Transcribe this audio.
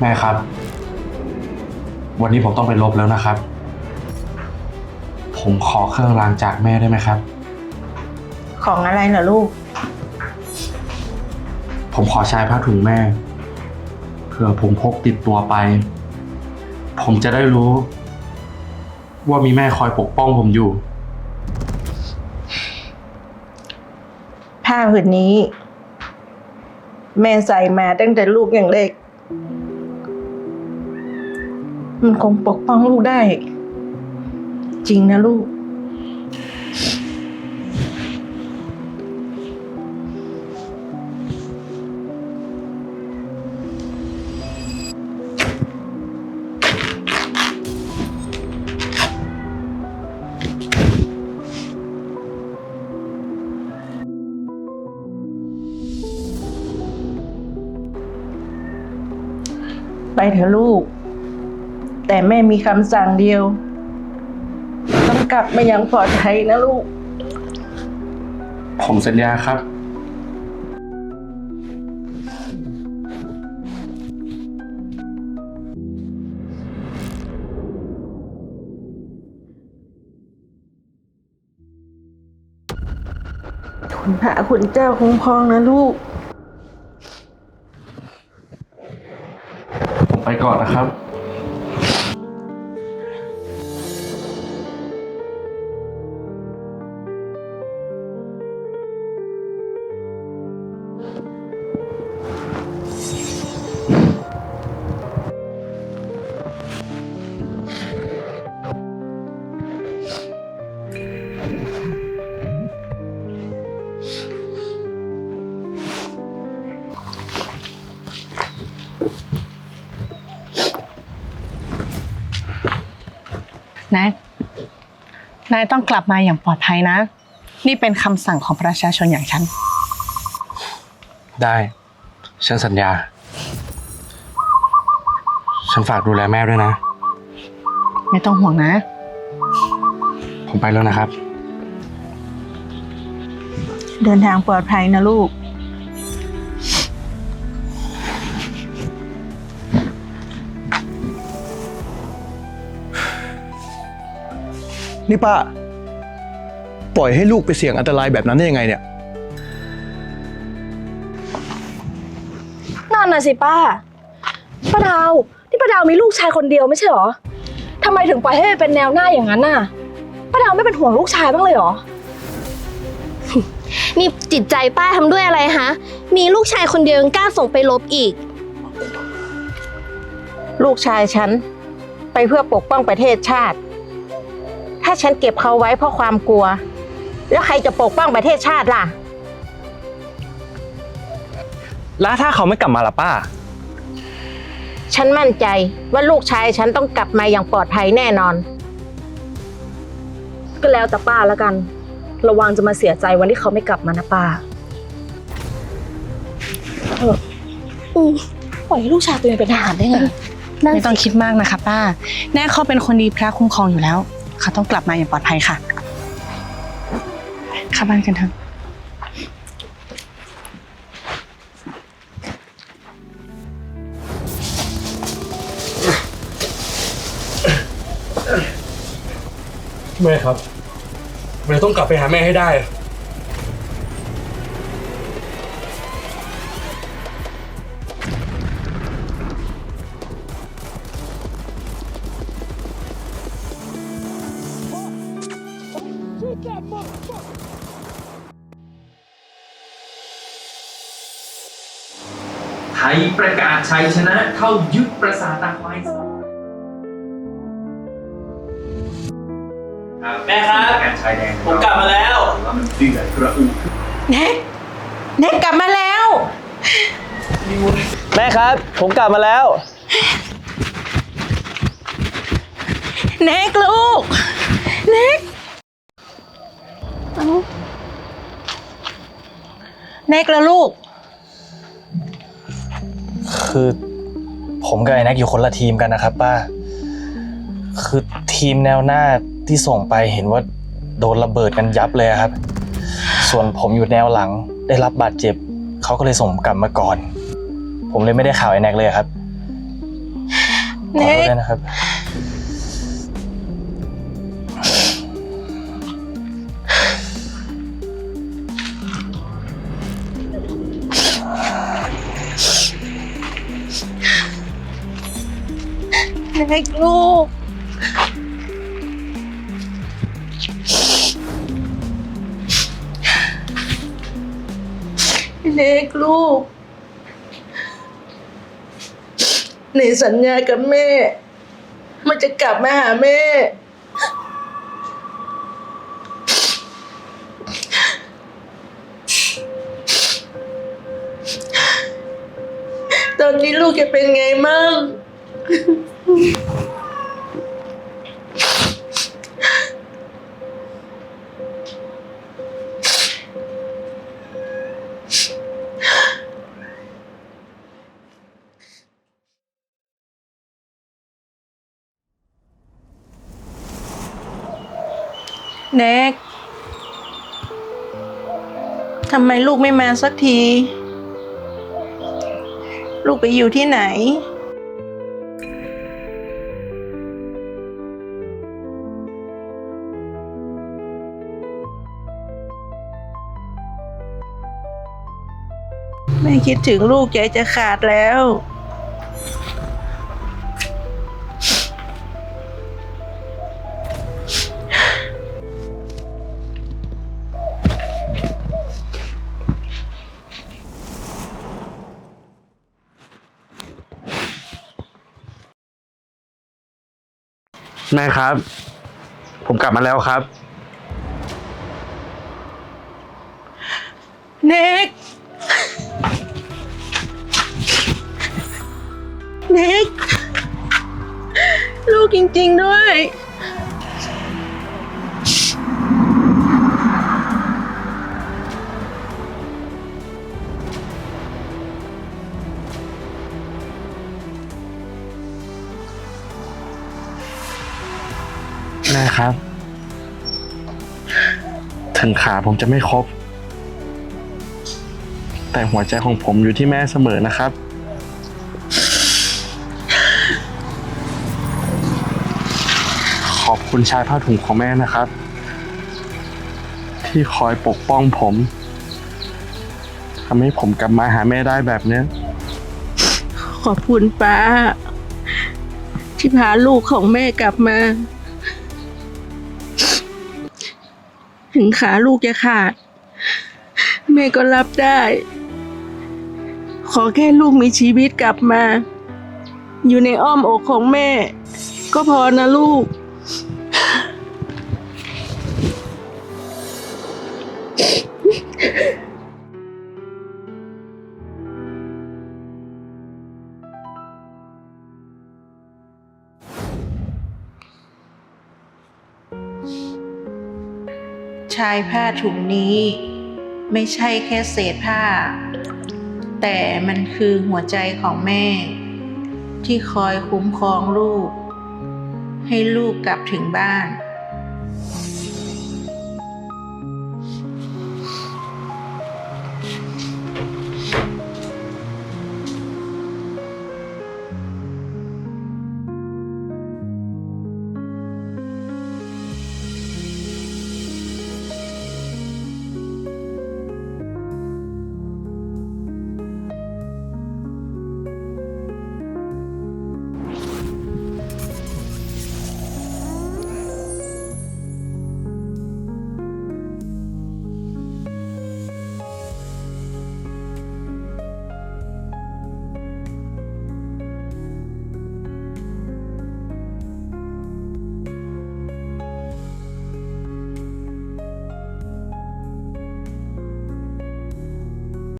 แม่ครับ วันนี้ผมต้องไปลบแล้วนะครับ ผมขอเครื่องรางจากแม่ได้ไหมครับ ของอะไรเหรอลูก ผมขอใช้ผ้าถุงแม่เผื่อผมพกติดตัวไป ผมจะได้รู้ ว่ามีแม่คอยปกป้องผมอยู่ ผ้าผืนนี้ แม่ใส่มาตั้งแต่ลูกยังเล็ก มันคงปกป้องลูกได้ จริงนะลูก ไปเถอะลูก แต่แม่มีคำสั่งเดียว ต้องกลับมาอย่างปลอดภัยนะลูก ผมสัญญาครับ คุณพระคุณเจ้าคุ้มครองนะลูก ผมไปก่อนนะครับ นายนายต้องกลับมาอย่างปลอดภัยนะ นี่เป็นคำสั่งของประชาชนอย่างฉัน ได้ ฉันสัญญา ฉันฝากดูแลแม่ด้วยนะ ไม่ต้องห่วงนะ ผมไปแล้วนะครับ เดินทางปลอดภัยนะลูก นี่ป้า ปล่อยให้ลูกไปเสี่ยงอันตรายแบบนั้นได้ยังไงเนี่ย นั่นน่ะสิป้า ป้าดาวที่ป้าดาวมีลูกชายคนเดียวไม่ใช่เหรอทำไมถึงปล่อยให้ไปเป็นแนวหน้าอย่างนั้นน่ะ ป้าดาวไม่เป็นห่วงลูกชายบ้างเลยเหรอ นี่จิตใจป้าทำด้วยอะไรฮะ มีลูกชายคนเดียวยังกล้าส่งไปลบอีก ลูกชายฉัน ไปเพื่อปกป้องประเทศชาติ ถ้าฉันเก็บเขาไว้เพราะความกลัว แล้วใครจะปกป้องประเทศชาติล่ะ แล้วถ้าเขาไม่กลับมาล่ะป้า ฉันมั่นใจว่าลูกชายฉันต้องกลับมาอย่างปลอดภัยแน่นอน ก็แล้วแต่ป้าแล้วกัน ระวังจะมาเสียใจวันที่เขาไม่กลับมานะป้าเอออืมปล่อยให้ลูกชายตัวเองเป็นทหารได้ไง ไม่ต้องคิดมากนะคะป้า แน่เขาเป็นคนดีพระคุ้มครองอยู่แล้ว เขาต้องกลับมาอย่างปลอดภัยค่ะเข้าบ้านกันเถอะแม่ครับ แม่ต้องกลับไปหาแม่ให้ได้ ไทยประกาศชัยชนะเข้ายึดปราสาทตาควายแม่ครับ การชายแดนผมกลับมาแล้วว่ามันเดือดกระอุเน็กเน็กกลับมาแล้ว แม่ครับ ผมกลับมาแล้วเน็กลูกเน็ก เน็กแล้วลูก คือ ผมกับไอ้แน็กอยู่คนละทีมกันนะครับ ป้า คือทีมแนวหน้าที่ส่งไปเห็นว่าโดนระเบิดกันยับเลยอะครับ ส่วนผมอยู่แนวหลังได้รับบาดเจ็บ เขาก็เลยส่งผมกลับมาก่อน ผมเลยไม่ได้ข่าวไอ้แน็กเลยอะครับขอโทษด้วยนะครับ เน็กลูกเน็กลูกในสัญญากับแม่ มันจะกลับมาหาแม่ ตอนนี้ลูกจะเป็นไงมั่ง เน็ก ทำไมลูกไม่มาสักที ลูกไปอยู่ที่ไหน แม่คิดถึงลูกใจจะขาดแล้ว แม่ครับ ผมกลับมาแล้วครับ เน็ก น็กลูกจริง ๆ ด้วย แม่ครับ ถึงขาผมจะไม่ครบ แต่หัวใจของผมอยู่ที่แม่เสมอนะครับ คุณชายผ้าถุงของแม่นะครับ ที่คอยปกป้องผมทำให้ผมกลับมาหาแม่ได้แบบเนี้ยขอบคุณป้า ที่พาลูกของแม่กลับมา ถึงขาลูกจะขาด แม่ก็รับได้ ขอแค่ลูกมีชีวิตกลับมา อยู่ในอ้อมอกของแม่ ก็พอนะลูก ชายผ้าถุงนี้ ไม่ใช่แค่เศษผ้า แต่มันคือหัวใจของแม่ ที่คอยคุ้มครองลูก ให้ลูกกลับถึงบ้าน